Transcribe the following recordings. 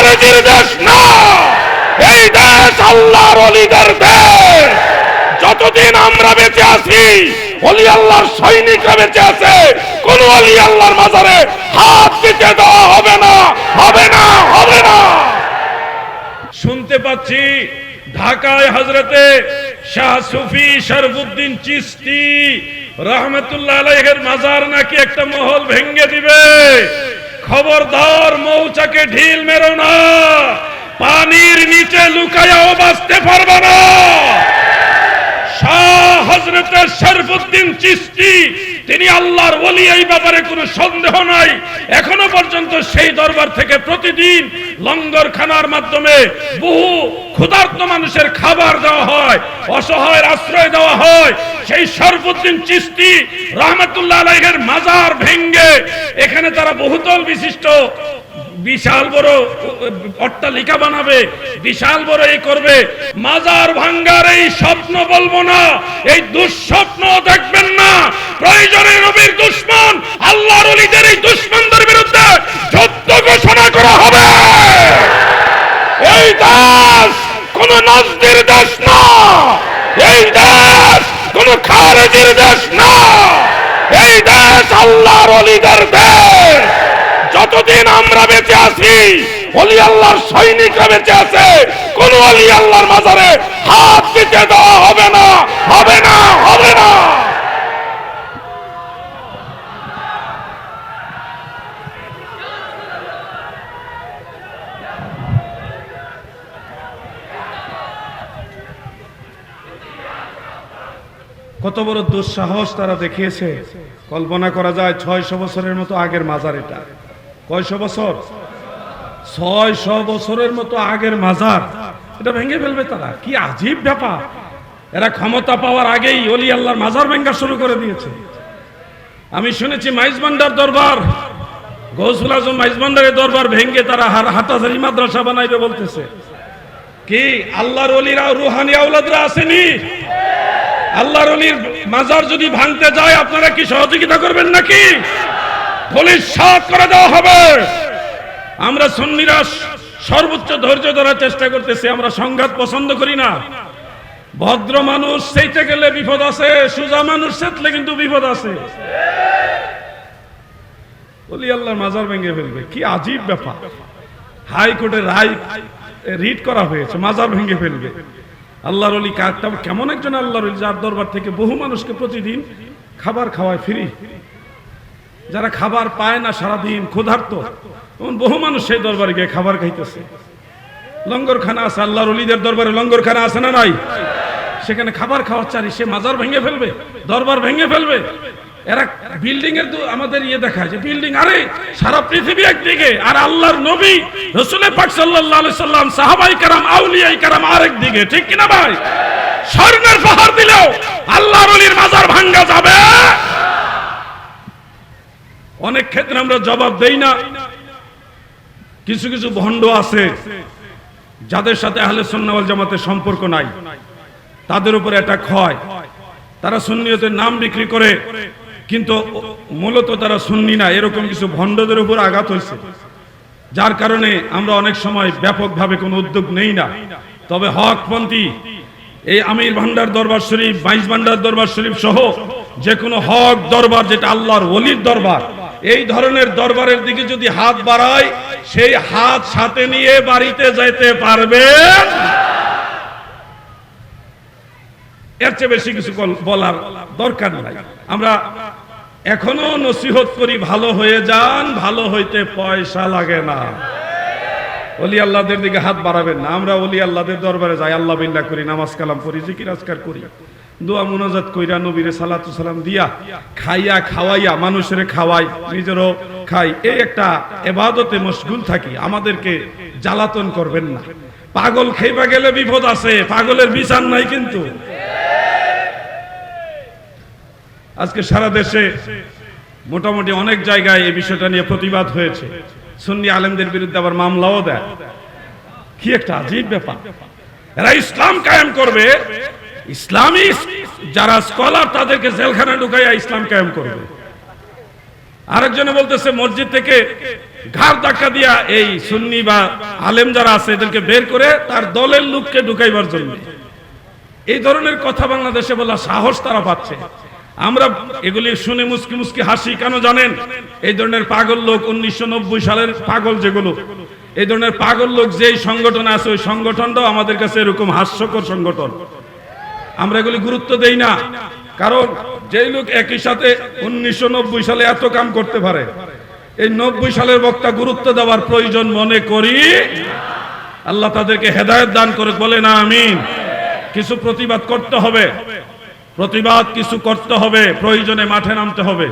খারেজির দেশ না। এই দেশ আল্লাহর অলিদের দেশ। যতদিন আমরা বেঁচে আছি, অলি আল্লাহর সৈনিকরা বেঁচে আছে, কোন অলি আল্লাহর মাজারে হাত দিতে দেওয়া হবে না হবে না হবে না। শুনতে পাচ্ছি, ঢাকায় হজরতে শাহ সুফি শরফুদ্দিন চিস্তি রহমতুল্লাহ আলাইহের মাজার নাকি একটা মহল ভেঙ্গে দিবে। খবরদার মৌচাকে ঢিল মেরো না। পানির নিচে লুকায়াও বাঁচতে পারবে না। শাহ হজরতের শরফুদ্দিন চিস্তি তিনি আল্লাহর ওলি এই ব্যাপারে কোনো সন্দেহ নাই। এখনও পর্যন্ত সেই দরবার থেকে প্রতিদিন লঙ্গর খানার মাধ্যমে বহু ক্ষুধার্ত মানুষের খাবার দেওয়া হয়, অসহায়ের আশ্রয় দেওয়া হয়। সেই সরফুদ্দিন চিস্তি রহমতুল্লাহ আলাইহের মাজার ভেঙ্গে এখানে তারা বহুতল বিশিষ্ট বিশাল বড়, অট্টালিকা বানাবে, বিশাল বড় এই করবে। মাজার ভাঙ্গার এই স্বপ্ন বলব না, এই দুঃস্বপ্ন দেখবেন না। প্রয়োজনে নবীর দুশ্মন, আল্লাহর অলিদের এই দুশ্মনদের বিরুদ্ধে যুদ্ধ ঘোষণা করা হবে। এই দেশ কোন নজদির দেশ না, এই দেশ কোন খারেজির দেশ না। এই দেশ আল্লাহর অলিদের দেশ। আমরা বেঁচে আছি। অলি আল্লাহর সৈনিকরা বেঁচে আছে। কোন অলি আল্লাহর মাজারে হাত দিতে দেওয়া হবে না হবে না হবে না। কত বড় দুঃসাহস তারা দেখিয়েছে। কল্পনা করা যায় ছয়শো বছরের মতো আগের মাজার এটা। কয়শো বছর? ছয়শো বছরের মতো আগের মাজার। এটা ভেঙে ফেলবে তারা। কি আজীব ব্যাপার। এরা ক্ষমতা পাওয়ার আগেই অলি আল্লাহর মাজার ভেঙ্গা শুরু করে দিয়েছে। আমি শুনেছি মাইজবান্ডার দরবার, গৌসুল আজম মাইজবান্ডারের দরবার ভেঙ্গে তারা হাটাজারি মাদ্রাসা বানাইবে বলতেছে। কি আল্লাহর অলিরা রুহানি আউলাদরা আসেনি? আল্লাহর অলির মাজার যদি ভাঙতে যায়, আপনারা কি সহযোগিতা করবেন নাকি? পুলিশ আমরা সন্নিরা সর্বোচ্চ ধৈর্য ধরার চেষ্টা করতেছি, আমরা সংঘাত পছন্দ করি না। ভদ্র মানুষ সেইটা গেলে বিপদ আছে, সুজা মানুষ সেতলে কিন্তু বিপদ আছে। বলি, আল্লাহর মাজার ভেঙে ফেলবে, কি আজীব ব্যাপার। হাইকোর্টের রায় রিট করা হয়েছে, মাজার ভেঙে ফেলবে। আল্লাহর অলি কাকটা কেমন একজন আল্লাহর যার দরবার থেকে বহু মানুষকে প্রতিদিন খাবার খাওয়ায় ফ্রি। যারা খাবার পায় না সারাদিন, ক্ষুধার্ত। এমন বহু মানুষ সেই দরবারে গিয়ে খাবার খাইতেছে। লঙ্গরখানা আছে, আল্লাহর অলিদের দরবারে লঙ্গরখানা আছে না নাই? সেখানে খাবার খাওয়ার চারি, সে মাজার ভেঙে ফেলবে, দরবার ভেঙে ফেলবে। এরা বিল্ডিং এর আমাদের ইয়ে দেখায় যে বিল্ডিং আরে, সারা পৃথিবী একদিকে, আর আল্লাহর নবী, রসুল পাক সাল্লাম, সাহাবাই কারাম, আউলিয়াই কারাম আরেক দিকে, ঠিক কিনা ভাই? স্বর্ণের পাহাড় দিলেও আল্লাহর অলির মাজার ভাঙ্গা যাবে। অনেক ক্ষেত্রে আমরা জবাব দেই না। কিছু কিছু ভণ্ড আছে যাদের সাথে আহলে সুন্নাহ জামাতের সম্পর্ক নাই। তাদের উপরে অ্যাটাক হয়। তারা সুন্নিয়তের নাম বিক্রি করে, কিন্তু মূলত তারা সুন্নি না। এরকম কিছু ভণ্ডদের উপর আঘাত হয়েছে। যার কারণে আমরা অনেক সময় ব্যাপকভাবে কোনো উদ্যোগ নেই না। তবে হকপন্থী, এই আমির ভান্ডার দরবার শরীফ, বাইশ ভান্ডার দরবার শরীফ সহ যে কোনো হক দরবার যেটা আল্লাহর ওলির দরবার এই ধরনের দরবারের দিকে যদি হাত বাড়ায়, সেই হাত সাথে নিয়ে বাড়িতে যেতে পারবেন। এর চেয়ে বেশি কিছু বলার দরকার নাই। আমরা এখনও নসিহত করি, ভালো হয়ে যান, ভালো হইতে পয়সা লাগে না। অলি আল্লাহদের দিকে হাত বাড়াবেন না। আমরা অলি আল্লাহদের দরবারে যাই, আল্লাহ বিল্লাহ করি, নামাজ কালাম পড়ি জিকির আজকার করি। দোয়া মোনাজাত কইরা নবীরে সালাতু সালাম দিয়া খাইয়া খাওয়াইয়া মানুষের খাওয়াই, নিজেরও খাই। এই একটা এবাদতে মশগুল থাকি, আমাদেরকে জ্বালাতন করবেন না। পাগল খাইবা গেলে বিপদ আছে, পাগলের বিচার নাই কিন্তু। আজকে সারা দেশে মোটামুটি অনেক জায়গায় এই বিষয়টা নিয়ে প্রতিবাদ হয়েছে। সুন্নি আলেমদের বিরুদ্ধে আবার মামলাও দেয়। কি একটা আজীব ব্যাপার। এরা ইসলাম কায়েম করবে ইসলামী যারা স্কলার, তাদেরকে জেলখানা ঢুকাইয়া ইসলাম কায়েম করবে। আরেকজনে বলতেছে, মসজিদ থেকে ঘাড় ধাক্কা দিয়া এই সুন্নি বা আলেম যারা আছে, এদেরকে বের করে তার দলের লোককে ঢুকাইবার জন্য। এই ধরনের কথা বাংলাদেশে বলা সাহস তারা পাচ্ছে। আমরা এগুলি শুনে মুসকি মুসকি হাসি, কেন জানেন? এই ধরনের পাগল লোক উনিশশো নব্বই সালের পাগল যেগুলো, এই ধরনের পাগল লোক যেই সংগঠনে আছে, ওই সংগঠনটাও আমাদের কাছে এরকম হাস্যকর সংগঠন। আমরা এগুলি গুরুত্ব দেই না। কারণ যেই লোক একই সাথে উনিশশো নব্বই সালে এত কাম করতে পারে, এই নব্বই সালের বক্তা গুরুত্ব দেওয়ার প্রয়োজন মনে করি, আল্লাহ তাদেরকে হেদায়ত দান করে বলে না আমি কিছু প্রতিবাদ করতে হবে, প্রতিবাদ কিছু করতে হবে, প্রয়োজনে মাঠে নামতে হবে।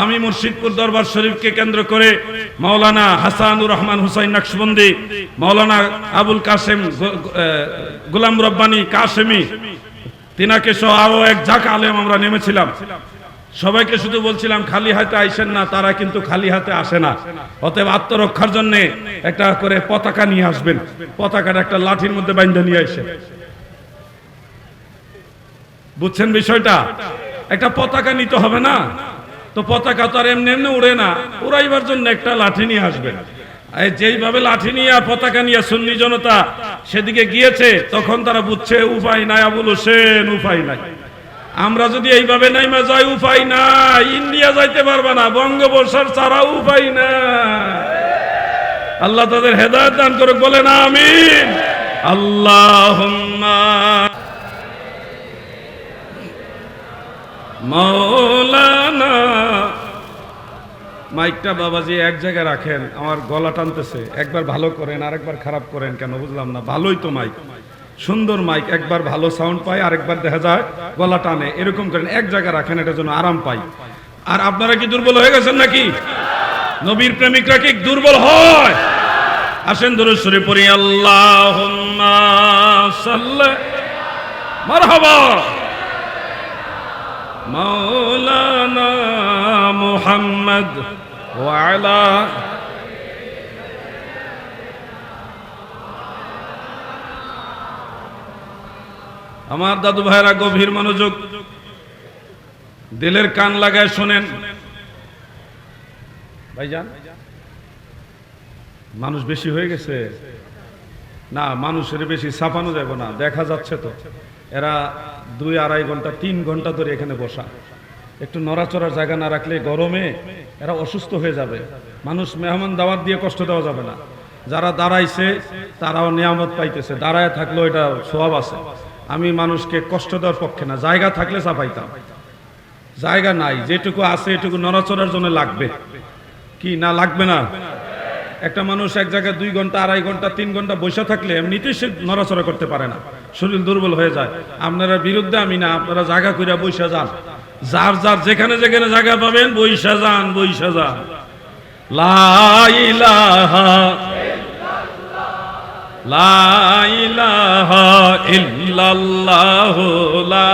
আমি মুর্শিদপুর দরবার শরীফকে কেন্দ্র করে মাওলানা হাসানুর রহমান হুসাইন নকশবন্দি, মাওলানা আবুল কাসেম গোলাম রব্বানি কাসেমি তিনাকে সহ আরও এক ঝাঁক আলেম আমরা নেমেছিলাম। সবাইকে শুধু বলছিলাম, খালি হাতে আইসেন না, তারা কিন্তু খালি হাতে আসে না। অতএব আত্মরক্ষার জন্য একটা করে পতাকা নিয়ে আসবেন। পতাকাটা একটা লাঠির মধ্যে বাইন্ধে নিয়ে আসেন বুঝছেন বিষয়টা? একটা পতাকা নিতে হবে না? তো পতাকা তো আর এমনি এমনি উড়ে না। উড়াইবার জন্য একটা লাঠি নিয়ে আসবেন এই যেইভাবে লাঠি নিয়ে পতাকা নিয়ে সুন্নি জনতা সেদিকে গিয়েছে, তখন তারা বুঝছে উপায় নাই, আবুল হোসেন, উপায় নাই। আমরা যদি এইভাবে নাইমা যাই, উপায় নাই। ইন্ডিয়া যাইতে পারবে না বঙ্গবর্ষার ছাড়া উপায় না আল্লাহ তাদের হেদায়ত দান করে বলে না আমিন। আল্লাহ মৌলানা মাইকটা বাবাজি এক জায়গায় রাখেন, আমার গলা টানতেছে। একবার ভালো করেন, আরেকবার খারাপ করেন কেন বুঝলাম না। ভালোই তো মাইক। সুন্দর মাইক, একবার ভালো সাউন্ড পায়, আরেকবার দেখা যায় গলা টানে। এরকম করেন, এক জায়গায় রাখেন, এটার জন্য আরাম পাই। আর আপনারা কি দুর্বল হয়ে গেছেন নাকি? নবীর প্রেমিকরা কি দুর্বল হয়? আসেন ধরে সরে পড়ি আল্লাহ হব মৌলানা মোহাম্মদ وعلى আমার দাদু ভাইরা গভীর মনোযোগ দিলের কান লাগায় শোনেন ভাইজান মানুষ বেশি হয়ে গেছে না মানুষের বেশি ছাপানো যাবে না দেখা যাচ্ছে তো এরা দুই আড়াই ঘন্টা তিন ঘন্টা ধরে এখানে বসা একটু নড়াচড়ার জায়গা না রাখলে গরমে এরা অসুস্থ হয়ে যাবে। মানুষ মেহমান দাওয়াত দিয়ে কষ্ট দেওয়া যাবে না। যারা দাঁড়াইছে, তারাও নিয়ামত পাইতেছে। দাঁড়ায় থাকলেও এটা স্বভাব আছে। আমি মানুষকে কষ্ট দেওয়ার পক্ষে না। জায়গা থাকলে চাপাইতাম। জায়গা নাই। যেটুকু আছে, এটুকু নড়াচড়ার জন্য লাগবে। কি না লাগবে না? একটা মানুষ এক জায়গায় দুই ঘণ্টা, আড়াই ঘণ্টা, তিন ঘণ্টা বসে থাকলে এমনিতেই সে নড়াচড়া করতে পারে না। শরীর দুর্বল হয়ে যায়। আপনারা বিরুদ্ধে আমি না, আপনারা জায়গা কইরা বৈশা যান। যার যার যেখানে যেখানে জায়গা পাবেন বৈশা যান বৈশা যান। লাইলাহা লাইলাহা ইল্লাল্লাহু লা